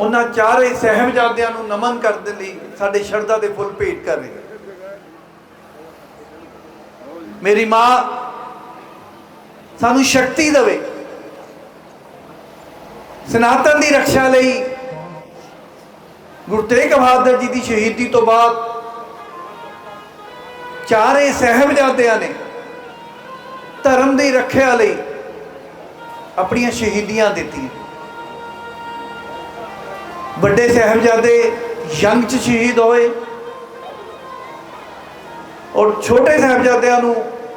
ਉਹਨਾਂ ਚਾਰੇ ਸਹਿਬਜ਼ਾਦਿਆਂ ਨੂੰ ਨਮਨ ਕਰਨ ਦੇ ਲਈ ਸਾਡੇ ਸ਼ਰਧਾ ਦੇ ਫੁੱਲ ਭੇਟ ਕਰ ਰਹੇ ਮੇਰੀ ਮਾਂ ਸਾਨੂੰ ਸ਼ਕਤੀ ਦੇਵੇ, ਸਨਾਤਨ ਦੀ ਰੱਖਿਆ ਲਈ ਗੁਰੂ ਤੇਗ ਬਹਾਦਰ ਜੀ ਦੀ ਸ਼ਹੀਦੀ ਤੋਂ ਬਾਅਦ ਚਾਰੇ ਸਹਿਬਜ਼ਾਦਿਆਂ ਨੇ ਧਰਮ ਦੀ ਰੱਖਿਆ ਲਈ ਆਪਣੀਆਂ ਸ਼ਹੀਦੀਆਂ ਦਿੱਤੀਆਂ। ਵੱਡੇ ਸਹਿਬਜ਼ਾਦੇ ਜੰਗ 'ਚ ਸ਼ਹੀਦ ਹੋਏ ਔਰ ਛੋਟੇ ਸਾਹਿਬਜ਼ਾਦਿਆਂ ਨੂੰ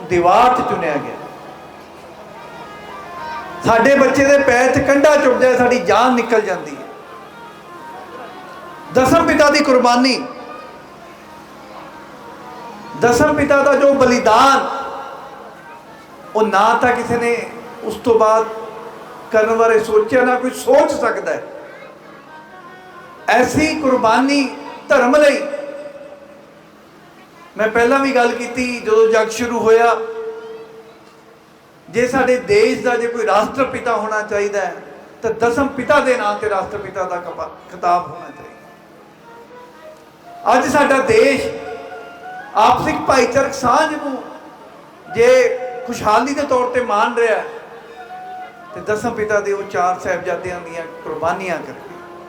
ਦੀਵਾਰ 'ਚ ਚੁਣਿਆ ਗਿਆ। ਸਾਡੇ ਬੱਚੇ ਦੇ ਪੈਰ 'ਚ ਕੰਡਾ ਚੁੱਟ ਜਾਏ ਸਾਡੀ ਜਾਨ ਨਿਕਲ ਜਾਂਦੀ ਹੈ। ਦਸਮ ਪਿਤਾ ਦੀ ਕੁਰਬਾਨੀ। ਦਸਮ ਪਿਤਾ ਦਾ ਜੋ ਬਲੀਦਾਨ, ਉਹ ਨਾ ਤਾਂ ਕਿਸੇ ਨੇ ਉਸ ਤੋਂ ਬਾਅਦ ਕਰਨ ਬਾਰੇ ਸੋਚਿਆ ਨਾ, ਕੋਈ ਸੋਚ ਸਕਦਾ ਹੈ। ਐਸੀ ਕੁਰਬਾਨੀ ਧਰਮ ਲਈ। ਮੈਂ ਪਹਿਲਾਂ ਵੀ ਗੱਲ ਕੀਤੀ ਜਦੋਂ ਜਗ ਸ਼ੁਰੂ ਹੋਇਆ ਜੇ ਸਾਡੇ ਦੇਸ਼ ਦਾ ਜੇ ਕੋਈ ਰਾਸ਼ਟਰਪਿਤਾ ਹੋਣਾ ਚਾਹੀਦਾ ਹੈ ਤਾਂ ਦਸਮ ਪਿਤਾ ਦੇ ਨਾਂ ਤੇ ਰਾਸ਼ਟਰਪਿਤਾ ਦਾ ਕਪਾ- ਖਿਤਾਬ ਹੋਣਾ ਚਾਹੀਦਾ। ਅੱਜ ਸਾਡਾ ਦੇਸ਼ ਆਪਸਿਕ ਭਾਈਚਾਰਕ ਸਾਂਝ ਨੂੰ ਜੇ ਖੁਸ਼ਹਾਲੀ ਦੇ ਤੌਰ ਤੇ ਮਾਨ ਰਿਹਾ ਹੈ, ਤੇ ਦਸਮ ਪਿਤਾ ਦੇ ਉਹ ਚਾਰ ਸਾਹਿਬਜ਼ਾਦਿਆਂ ਦੀਆਂ ਕੁਰਬਾਨੀਆਂ ਕਰਕੇ।